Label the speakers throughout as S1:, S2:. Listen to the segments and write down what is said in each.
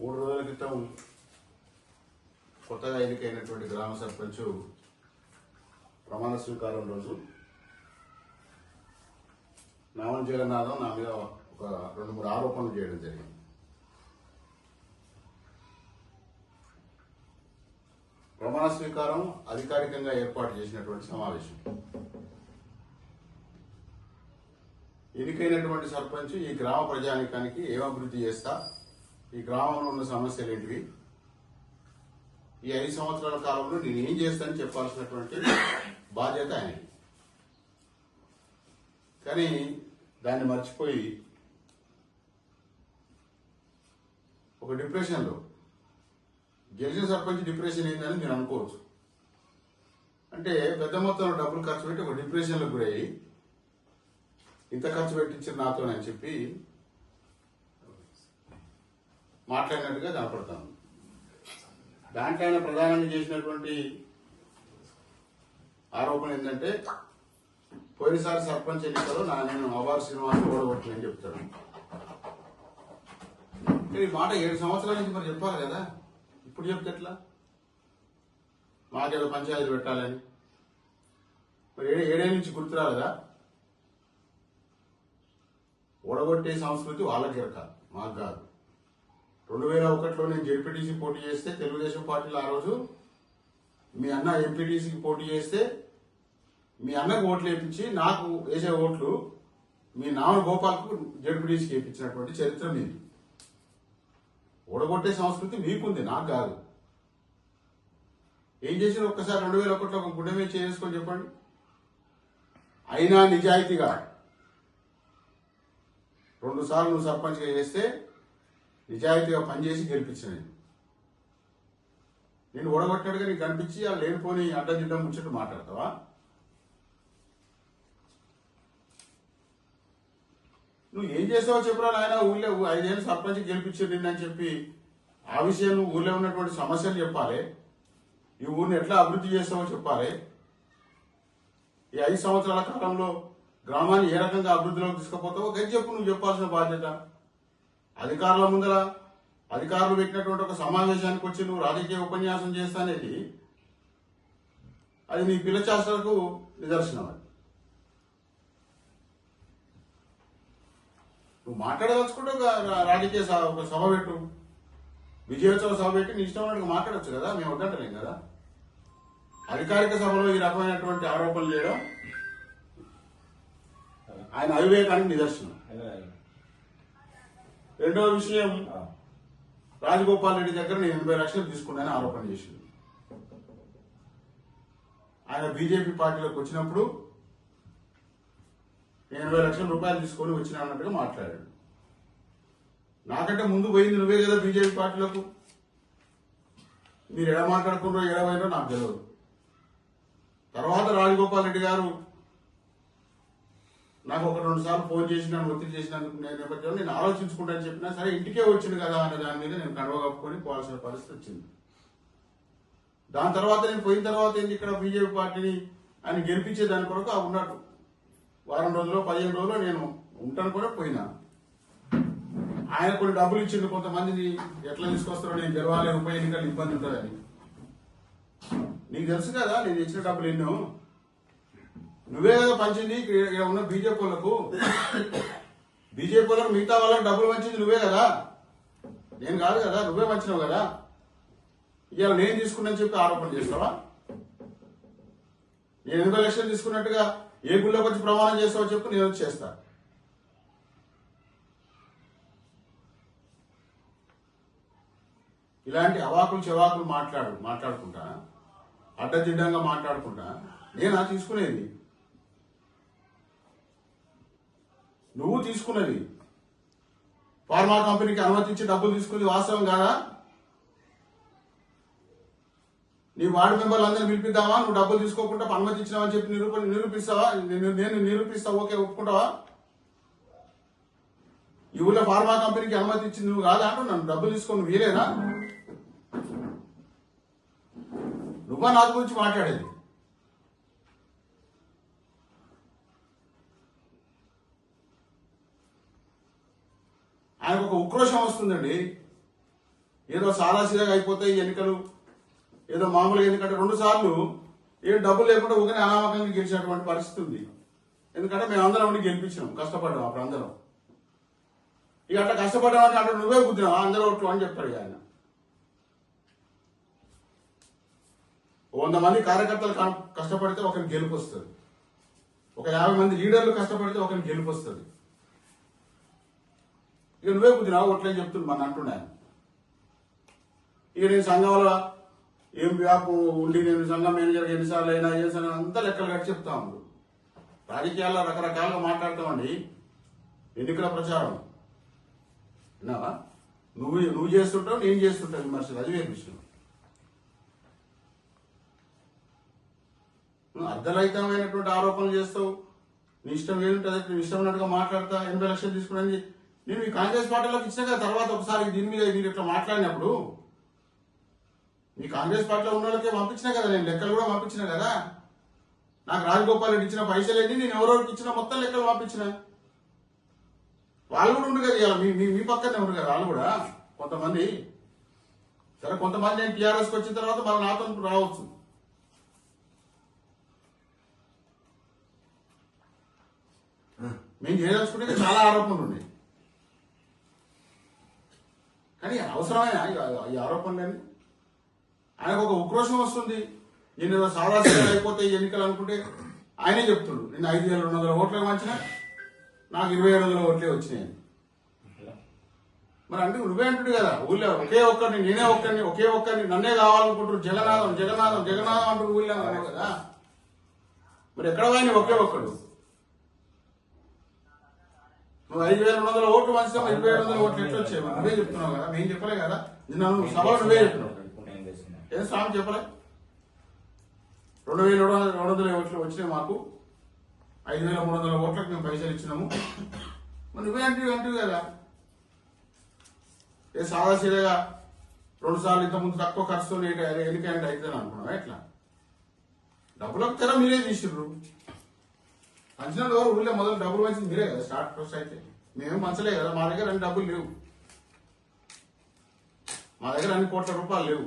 S1: మూడు రోజుల క్రితం కొత్తగా ఎన్నికైనటువంటి గ్రామ సర్పంచ్ ప్రమాణ స్వీకారం రోజు. నామం జగన్నాథం నా మీద ఒక రెండు మూడు ఆరోపణలు చేయడం జరిగింది. ప్రమాణ స్వీకారం అధికారికంగా ఏర్పాటు చేసినటువంటి సమావేశం. ఎన్నికైనటువంటి సర్పంచ్ ఈ గ్రామ ప్రజానికానికి ఏం అభివృద్ధి చేస్తా ఈ గ్రామంలో ఉన్న సమస్యలు ఏంటివి? ఈ ఐదు సంవత్సరాల కాలంలో నేను ఏం చేస్తానని చెప్పాల్సినటువంటి బాధ్యత ఆయనకి కానీ దాన్ని మర్చిపోయి ఒక డిప్రెషన్లో గెలిచిన సర్పంచ్ డిప్రెషన్ ఏందని మీరు అనుకోవచ్చు. అంటే పెద్ద మొత్తంలో డబ్బులు ఖర్చు పెట్టి ఒక డిప్రెషన్లో గురయ్యి ఇంత ఖర్చు పెట్టించారు నాతో అని చెప్పి మాట్లాడినట్టుగా కనపడతాను దాంట్లో ఆయన ప్రధానంగా చేసినటువంటి ఆరోపణ ఏంటంటే పోయినసారి సర్పంచ్ ఎన్నికలో నా నేను అవార్ శ్రీనివాస్ ఓడగొట్టినని చెప్తాడు ఈ మాట ఏడు సంవత్సరాల నుంచి మరి చెప్పాలి కదా? ఇప్పుడు చెప్తే ఎట్లా? మాకేదో పంచాయతీ పెట్టాలని. మరి ఏడే నుంచి గుర్తురాలేదా ఓడగొట్టే సంస్కృతి వాళ్ళకి జరగాలి మాకు కాదు. రెండు వేల ఒకటిలో నేను జెడ్పీటీసీ పోటీ చేస్తే తెలుగుదేశం పార్టీలో ఆ రోజు మీ అన్న ఎంపీటీసీకి పోటీ చేస్తే మీ అన్నకు ఓట్లు వేయించి నాకు వేసే ఓట్లు మీ నాన్న గోపాల్కు జడ్పీటీసీకి వేయించినటువంటి చరిత్ర మీది. ఓడగొట్టే సంస్కృతి మీకుంది నాకు కాదు. ఏం చేసిన ఒక్కసారి రెండు వేల ఒకటిలో ఒక గుండె చేసుకొని చెప్పండి. అయినా నిజాయితీగా రెండు సార్లు నువ్వు సర్పంచ్గా చేస్తే నిజాయితీగా పనిచేసి గెలిపించిన నేను. నేను ఓడగొట్టాడుగా నీకు కనిపించి ఆ లేనిపోని అడ్డదిడ్డం ముచ్చట్టు మాట్లాడతావా? నువ్వు ఏం చేసావో చెప్పరా ఆయన ఊళ్ళో ఐదేళ్ళు సర్పంచ్ గెలిపించారు నిన్ను అని చెప్పి ఆ విషయం నువ్వు ఊళ్ళో ఉన్నటువంటి సమస్యలు చెప్పాలి. ఈ ఊరిని ఎట్లా అభివృద్ధి చేస్తావో చెప్పాలి. ఈ ఐదు సంవత్సరాల కాలంలో గ్రామాన్ని ఏ రకంగా అభివృద్ధిలోకి తీసుకుపోతావో గది చెప్పు నువ్వు చెప్పాల్సిన బాధ్యత. అధికారుల ముందర అధికారులు పెట్టినటువంటి ఒక సమావేశానికి వచ్చి నువ్వు రాజకీయ ఉపన్యాసం చేస్తానేది అది నీ పిల్లచాస్తలకు నిదర్శనం అది. నువ్వు మాట్లాడదలుచుకుంటే రాజకీయ సభ ఒక సభ పెట్టు. విజయోత్సవ సభ పెట్టి నీ ఇష్టం ఉన్నట్టుగా మాట్లాడచ్చు కదా మేము వద్దంటలేం కదా. అధికారిక సభలో ఈ రకమైనటువంటి ఆరోపణలు చేయడం ఆయన అవివేకానికి నిదర్శనం. రెండవ విషయం రాజగోపాల్ రెడ్డి దగ్గర నేను ఎనభై లక్షలు తీసుకున్నానని ఆరోపణ చేసింది ఆయన బీజేపీ పార్టీలోకి వచ్చినప్పుడు నేను ఎనభై లక్షల రూపాయలు తీసుకొని వచ్చిన అన్నట్టుగా మాట్లాడాడు. నాకంటే ముందు పోయింది నువ్వే కదా బీజేపీ పార్టీలకు. మీరు ఎడ మాట్లాడుకుంటారో ఎడ పోయినో నాకు తెలియదు తర్వాత రాజగోపాల్ రెడ్డి గారు నాకు ఒక రెండు సార్లు ఫోన్ చేసి నన్ను ఒత్తిడి చేసినందుకు నేపథ్యంలో నేను ఆలోచించుకుంటాను చెప్పినా సరే ఇంటికే వచ్చింది కదా అనే దాని మీద నేను కడవ కప్పుకొని పోవాల్సిన పరిస్థితి వచ్చింది. దాని తర్వాత నేను పోయిన తర్వాత ఏంది ఇక్కడ బీజేపీ పార్టీని ఆయన గెలిపించే దాని కొరకు ఆ ఉన్నాడు వారం రోజుల్లో పదిహేను రోజుల్లో నేను ఉంటాను కూడా పోయినా. ఆయన కొన్ని డబ్బులు ఇచ్చిండు కొంతమందిని. ఎట్లా తీసుకొస్తారో నేను గెలవాలి ఉప ఎన్నికలు ఇబ్బంది ఉంటుందని. నీకు తెలుసు కదా నేను ఇచ్చిన డబ్బులు ఎన్నో. నువ్వే కదా పంచింది ఇక్కడ ఉన్న బీజేపీ వాళ్ళకు. బీజేపీ వాళ్ళకు మిగతా వాళ్ళకి డబ్బులు పంచింది నువ్వే కదా. నేను కాదు కదా నువ్వే పంచినావు కదా. ఇవాళ నేను తీసుకున్నా చెప్పి ఆరోపణ చేస్తావా? నేను ఎందుకు ఎలక్షన్ తీసుకున్నట్టుగా ఏ గుళ్ళోకి వచ్చి ప్రమాణం చేస్తావో చెప్పు నేను వచ్చి చేస్తా. ఇలాంటి అవాకులు చెవాకులు మాట్లాడు మాట్లాడుకుంటా. అడ్డదిడ్డంగా మాట్లాడుకుంటా. నేనా తీసుకునేది. నువ్వు తీసుకున్నది. ఫార్మా కంపెనీకి అనుమతించి డబ్బులు తీసుకుంది వాస్తవం కాదా? నీ వార్డు మెంబర్లు అందరిని పిలిపిద్దామా? నువ్వు డబ్బులు తీసుకోకుండా అనుమతి ఇచ్చినావని చెప్పి నిరూపణ నిరూపిస్తావా? నేను నేను నిరూపిస్తా ఓకే ఒప్పుకుంటావా? ఈ ఊళ్ళో ఫార్మా కంపెనీకి అనుమతి ఇచ్చింది నువ్వు కాదా నన్ను డబ్బులు తీసుకొని వీలేనా నువ్వా నా గురించి మాట్లాడేది? ఆయనకు ఒక ఉక్రోషం వస్తుందండి. ఏదో సాదాసీదాగా అయిపోతాయి ఎన్నికలు. ఏదో మామూలుగా ఎందుకంటే రెండు సార్లు ఏం డబ్బులు లేకుండా ఊరికే అనామకంగా గెలిచినటువంటి పరిస్థితి ఉంది. ఎందుకంటే మేము అందరం ఉండి గెలిపించినాం కష్టపడ్డాం అప్పుడు అందరం. ఇక అట్లా కష్టపడ్డాం అంటే నువ్వే గుద్దినావు? అందరూ ఒకటి అని చెప్తాడు ఆయన. వంద మంది కార్యకర్తలు కష్టపడితే ఒకరికి గెలుపు వస్తుంది. ఒక యాభై మంది లీడర్లు కష్టపడితే ఒకరికి గెలుపు వస్తుంది. ఇక నువ్వే కుదిరావు ఒట్లే చెప్తుంది మన అంటుండే ఇక నేను సంఘంలో ఏం వ్యాపు ఉండి నేను సంఘం మేనేజర్ ఎన్నిసార్లు అయినా ఏ అంతా లెక్కలు కట్టి చెప్తా ఉన్నాడు రాజకీయాల్లో రకరకాలుగా మాట్లాడతామండి ఎన్నికల ప్రచారం. విన్నావా? నువ్వు నువ్వు చేస్తుంటావు నేను చేస్తుంటావు విమర్శలు. అది వేరే విషయం. నువ్వు అర్ధరహితమైనటువంటి ఆరోపణలు చేస్తావు. నీ ఇష్టం ఏంటంటే నీ ఇష్టం ఉన్నట్టుగా మాట్లాడతా ఎనభై లక్షలు తీసుకుని నేను ఈ కాంగ్రెస్ పార్టీలోకి ఇచ్చిన కదా తర్వాత ఒకసారి దీని మీద మీరు ఇట్లా మాట్లాడినప్పుడు మీ కాంగ్రెస్ పార్టీలో ఉన్న వాళ్ళకే పంపించిన కదా నేను లెక్కలు కూడా పంపించిన కదా. నాకు రాజగోపాల్ రెడ్డి ఇచ్చిన పైసలు ఏంటి నేను ఎవరెవరికి ఇచ్చిన మొత్తం లెక్కలు పంపించిన. వాళ్ళు కూడా ఉండు కదా ఇవాళ మీ మీ- మీ పక్కనే ఉండు కదా వాళ్ళు కూడా కొంతమంది. సరే కొంతమంది నేను టీఆర్ఎస్కి వచ్చిన తర్వాత మళ్ళీ నాతో రావచ్చు. మేము చేయదలుచుకుంటే చాలా ఆరోపణలు ఉన్నాయి. కానీ అవసరమైన ఈ ఆరోపణలని ఆయనకు ఒక ఉక్రోషం వస్తుంది. నేను ఏదో సాదాసీగా అయిపోతే ఈ ఎన్నికలు అనుకుంటే ఆయనే చెప్తుండు. నేను ఐదు వేల రెండు వందల ఓట్లకు మంచిన నాకు ఇరవై ఏడు వందల ఓట్లే వచ్చినాయి మరి అంటే నువ్వే అంటుడు కదా ఊళ్ళో ఒకే ఒక్కరిని నేనే ఒక్కరిని ఒకే ఒక్కరిని నన్నే కావాలనుకుంటారు జగన్నాథం జగన్నాథం జగన్నాథం అంటారు ఊళ్ళో కదా. మరి ఎక్కడ పోయినా ఒకే ఒక్కడు నువ్వు ఐదు వేల రెండు వందల ఓట్లు మంచిగా ఇరవై ఏడు వందల ఓట్లు ఎట్లా వచ్చాయి? మరి నువ్వే చెప్తున్నావు కదా మేము చెప్పలే కదా. నిన్న నువ్వు సభలో నువ్వే చెప్పినావు. ఏం స్వామి చెప్పలే? రెండు వేల రెండు వందల రెండు వందల ఓట్లు వచ్చినాయి మాకు. ఐదు వేల మూడు వందల ఓట్లకు మేము పైసలు ఇచ్చినాము. మరి నువ్వే అంటే అంటివి కదా. ఏ సాదాసీదగా రెండు సార్లు ఇంత ముందు తక్కువ ఖర్చుతో ఎన్నికైనా అవుతుంది అనుకున్నావా? ఎట్లా? డబ్బులకు తెర మీరే తీసిర్రు. పంచిన ఎవరు ఊళ్ళో మొదలు డబ్బులు పంచింది మీరే కదా స్టార్ట్ ఫస్ట్ అయితే. మేము పంచలే కదా మా దగ్గర అన్ని డబ్బులు లేవు. మా దగ్గర అన్ని కోట్ల రూపాయలు లేవు.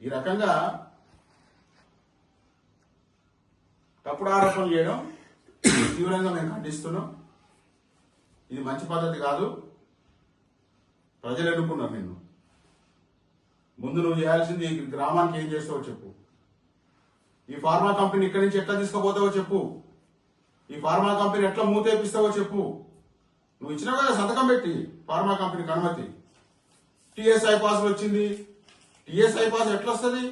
S1: ఈ రకంగా తప్పుడు ఆరోపణలు చేయడం తీవ్రంగా మేము ఖండిస్తున్నాం. ఇది మంచి పద్ధతి కాదు. ప్రజలు ఎన్నుకున్నారు నేను ముందు నువ్వు చేయాల్సింది ఈ గ్రామానికి ఏం చేస్తావో చెప్పు. ఈ ఫార్మా కంపెనీ ఇక్కడి నుంచి ఎట్లా తీసుకుపోతావో చెప్పు. ఈ ఫార్మా కంపెనీ ఎట్లా మూతేపిస్తావో చెప్పు. నువ్వు ఇచ్చినావు కదా సంతకం పెట్టి ఫార్మా కంపెనీకి అనుమతి. టిఎస్ఐ పాస్ వచ్చింది. టిఎస్ఐ పాస్ ఎట్లా వస్తుంది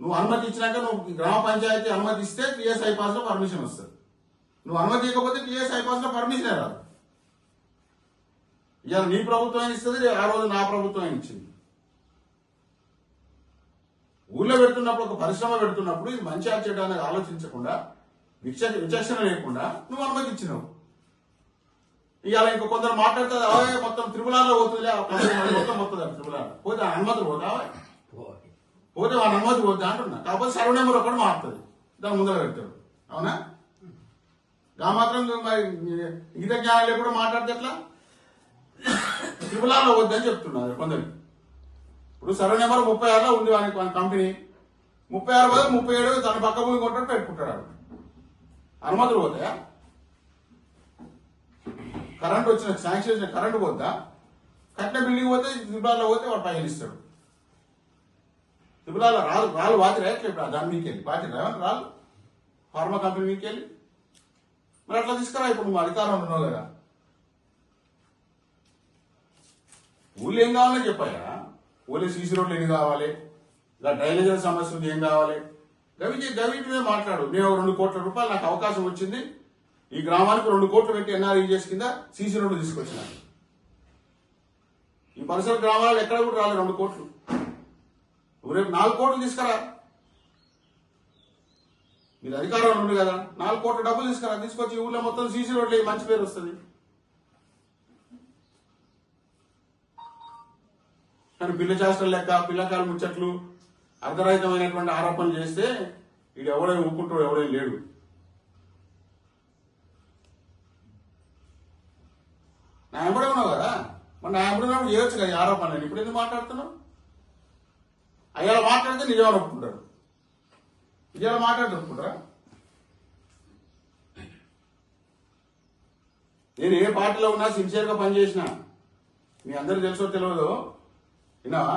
S1: నువ్వు అనుమతి ఇచ్చినాక నువ్వు గ్రామ పంచాయతీ అనుమతి ఇస్తే టిఎస్ఐ పాస్లో పర్మిషన్ వస్తుంది. నువ్వు అనుమతి ఇవ్వకపోతే టిఎస్ఐ పాస్లో పర్మిషన్ రాదు. ఇవాళ నీ ప్రభుత్వం ఇస్తుంది? ఆ రోజు నా ప్రభుత్వం ఇచ్చింది? ఊళ్ళో పెడుతున్నప్పుడు ఒక పరిశ్రమ పెడుతున్నప్పుడు ఇది మంచి చెడ్డ అనేది ఆలోచించకుండా విచ విచక్షణ లేకుండా నువ్వు అనుమతించినావు. ఇవాళ ఇంకో కొందరు మాట్లాడుతుంది అవే మొత్తం త్రిపులాలో పోతుందిలే మొత్తం పోతుంది త్రిపులాలో పోతే అనుమతి పోతావా పోతే వాళ్ళ అనుమతి పోతే అంటున్నా. కాకపోతే సర్వ నెంబర్ ఒకటి మారుతుంది. దాని ముందర పెడతాడు అవునా? దా మాత్రం మరి గీత జ్ఞానం లేకుండా మాట్లాడితే ఎట్లా? త్రిపులాలో వద్దని చెప్తున్నారు కొందరికి ఇప్పుడు సర్వ నెంబర్ ముప్పై ఆరులో ఉంది వానికి వాని కంపెనీ. ముప్పై ఆరు పోతే ముప్పై ఏడు తన పక్క భూమి కొంటాడు పెట్టుకుంటాడు అనుమతులు పోతాయా? కరెంట్ వచ్చిన శాంక్షన్ వచ్చిన కరెంట్ పోద్దా? కట్టిన బిల్డింగ్ పోతే త్రిపురాలో పోతే వాడు పైన ఇస్తాడు. త్రిపులాలో రాళ్ళు రాళ్ళు వాతిరా ఎట్లా దాని మీకు వెళ్ళి పాతిరా రాళ్ళు? ఫార్మా కంపెనీ మీకు వెళ్ళి మరి అట్లా తీసుకురా ఇప్పుడు నువ్వు అధికారం ఉన్నావు కదా. ఊళ్ళో ఏం కావాలని చెప్పాయా? ఊళ్ళో సీసీ రోడ్లు ఎన్ని కావాలి? ఇలా డ్రైనేజీల సమస్య ఉంది ఏం కావాలి? గవి గవిటి మీద మాట్లాడు. నేను రెండు కోట్ల రూపాయలు నాకు అవకాశం వచ్చింది. ఈ గ్రామానికి రెండు కోట్లు పెట్టి ఎన్ఆర్ఈ చేసి కింద సీసీ రోడ్లు తీసుకొచ్చిన. ఈ పరిసర గ్రామాలు ఎక్కడ కూడా రాలేదు రెండు కోట్లు. నువ్వు రేపు నాలుగు కోట్లు తీసుకురా. మీరు అధికారంలో ఉంది కదా. నాలుగు కోట్ల డబ్బులు తీసుకురా. తీసుకొచ్చి ఊళ్ళో మొత్తం సీసీ రోడ్లు మంచి పేరు వస్తుంది. కానీ పిల్ల చేస్తాం లెక్క పిల్లకాయలు ముచ్చట్లు అర్ధరహితమైనటువంటి ఆరోపణలు చేస్తే వీడు ఎవడైనా ఒప్పుకుంటాడు ఎవడైనా లేడు. నా ఎంబడే ఉన్నావు కదా? మరి నా ఎంబడే చేయొచ్చు కదా ఆరోపణ నేను ఇప్పుడు ఎందుకు మాట్లాడుతున్నావు? అయ్యాలో మాట్లాడితే నిజమని ఒప్పుకుంటారు నిజాలు మాట్లాడితే ఒప్పుకుంటారా నేను ఏ పార్టీలో ఉన్నా సిన్సియర్గా పనిచేసిన మీ అందరు తెలుసో తెలియదో విన్నావా?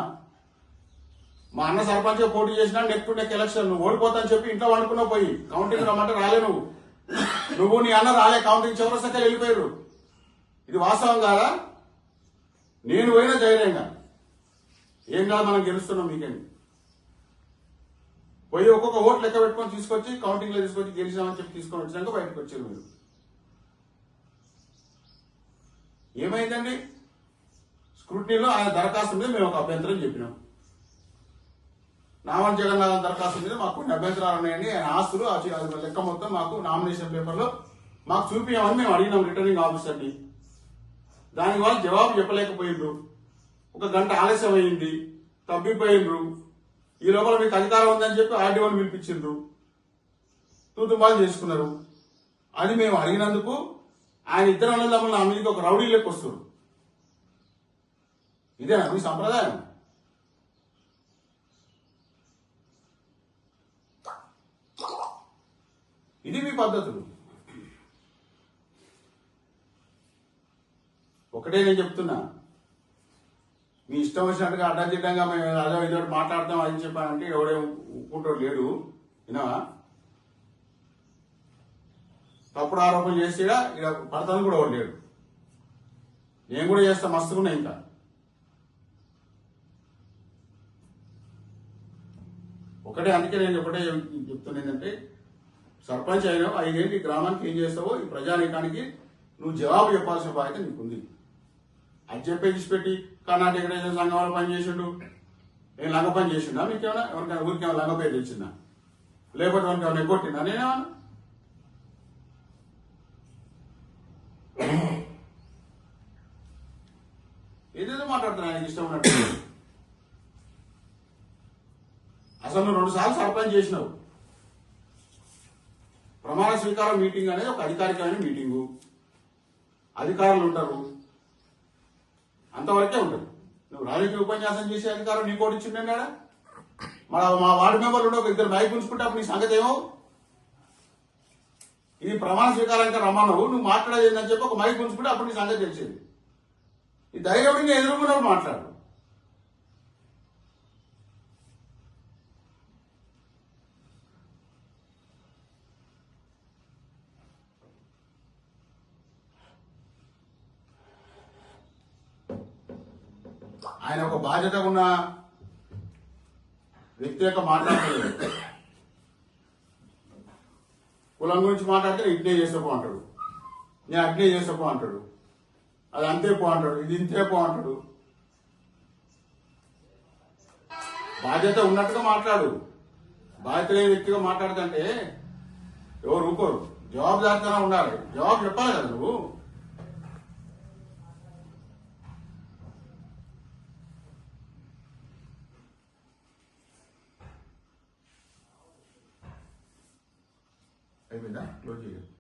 S1: మా అన్న సర్పంచ్ పోటీ చేసినా నెక్ టు నెక్ ఎలక్షన్. నువ్వు ఓడిపోతాని చెప్పి ఇంట్లో వండుకున్నావు పోయి. కౌంటింగ్ రమ్మంటే రాలే నువ్వు నువ్వు నీ అన్న రాలే కౌంటింగ్ చివరసక్కలు వెళ్ళిపోయారు. ఇది వాస్తవం కాదా? నేను పోయినా ధైర్యంగా ఏం కాదు మనం గెలుస్తున్నాం మీకేంటి పోయి ఒక్కొక్క ఓట్ లెక్క పెట్టుకొని తీసుకొచ్చి కౌంటింగ్లో తీసుకొచ్చి గెలిచినామని చెప్పి తీసుకొని వచ్చినాక బయటకు వచ్చారు మీరు. ఏమైందండి? స్క్రూటినీలో ఆయన దరఖాస్తు మీద మేము ఒక అభ్యంతరం చెప్పినాం. నామన్ జగన్నాథన్ దరఖాస్తు మీద మాకు కొన్ని అభ్యంతరాలు ఉన్నాయండి ఆయన ఆస్తులు అది లెక్క మొత్తం మాకు నామినేషన్ పేపర్లో మాకు చూపించామని మేము అడిగినాం రిటర్నింగ్ ఆఫీసర్ని. దానివల్ల జవాబు చెప్పలేకపోయిండ్రు. ఒక గంట ఆలస్యం అయింది తప్పిపోయిండ్రు ఈ లోపల మీకు అధికారం ఉందని చెప్పి ఆర్డీఓని పిలిపించిండ్రు. తూతుమాలు చేసుకున్నారు. అని మేము అడిగినందుకు ఆయన ఇద్దరు అన్నదమ్ములు నా మీదకి ఒక రౌడీ లెక్క వస్తున్నారు. ఇదేనా మీ సంప్రదాయం? ఇది మీ పద్ధతులు. ఒకటే నేను చెప్తున్నా. మీ ఇష్టం వచ్చినట్టుగా అడ్డదిడ్డంగా మేము అదో ఇదో మాట్లాడతాం అని చెప్పానంటే ఎవడే ఒప్పుకుంటాడు లేడు. విన్నావా? తప్పుడు ఆరోపణ చేసి ఇక పడతాను కూడా ఒకటి లేడు. నేను కూడా చేస్తా మస్తుకున్నా ఇంకా. ఒకటే అందుకే నేను ఒకటే చెప్తున్నా ఏంటంటే సర్పంచ్ అయినావు ఐదేంటి ఈ గ్రామానికి ఏం చేస్తావో ఈ ప్రజానీకానికి నువ్వు జవాబు చెప్పాల్సిన బాధ్యత నీకుంది. అది చెప్పే పెట్టి కర్ణాటక డెకరేషన్ సంఘం వాళ్ళు పనిచేసిండు నేను లంగ పని చేసిండా? మీకేమైనా ఎవరికైనా ఊరికేమైనా లంగ పేరు తెచ్చిందా? లేకపోతే వానికి ఏమైనా ఎగ్గొట్టిందా నేనేమన్నా? ఏదేదో మాట్లాడుతున్నా ఆయనకి ఇష్టం ఉన్నట్టు. అసలు రెండు సార్లు సర్పంచ్ చేసినావు. ప్రమాణ స్వీకారం మీటింగ్ అనేది ఒక అధికారికమైన మీటింగు. అధికారులు ఉంటారు. అంతవరకే ఉంటుంది నువ్వు రాజకీయ ఉపన్యాసం చేసే అధికారం నీ కూడా ఇచ్చిండే మన మా వార్డు మెంబర్లు ఉండే ఒక ఇద్దరు మైక్ ఉంచుకుంటే అప్పుడు నీ సంగతి ఏమో? ఇది ప్రమాణ స్వీకారానికి రమ్మన్నావు నువ్వు మాట్లాడేది అని చెప్పి ఒక మైక్ ఉంచుకుంటే అప్పుడు నీ సంగతి తెలిసింది. ఈ ధైర్యం నేను ఎదుర్కొన్నప్పుడు మాట్లాడు. ఆయన ఒక బాధ్యత ఉన్న వ్యక్తి యొక్క మాట్లాడలేదు కులం గురించి మాట్లాడితే ఇట్నే చేసేపో అంటాడు. నేను అట్నే చేసేపో అంటాడు. అది అంతే పో అంటాడు. ఇది ఇంతే పో అంటాడు. బాధ్యత ఉన్నట్టుగా మాట్లాడు. బాధ్యత లేని వ్యక్తిగా మాట్లాడుతుంటే ఎవరు ఊకోరు జవాబుదారితనం ఉండాలి. జవాబు చెప్పాలి కదా నువ్వు. 明美哒老姐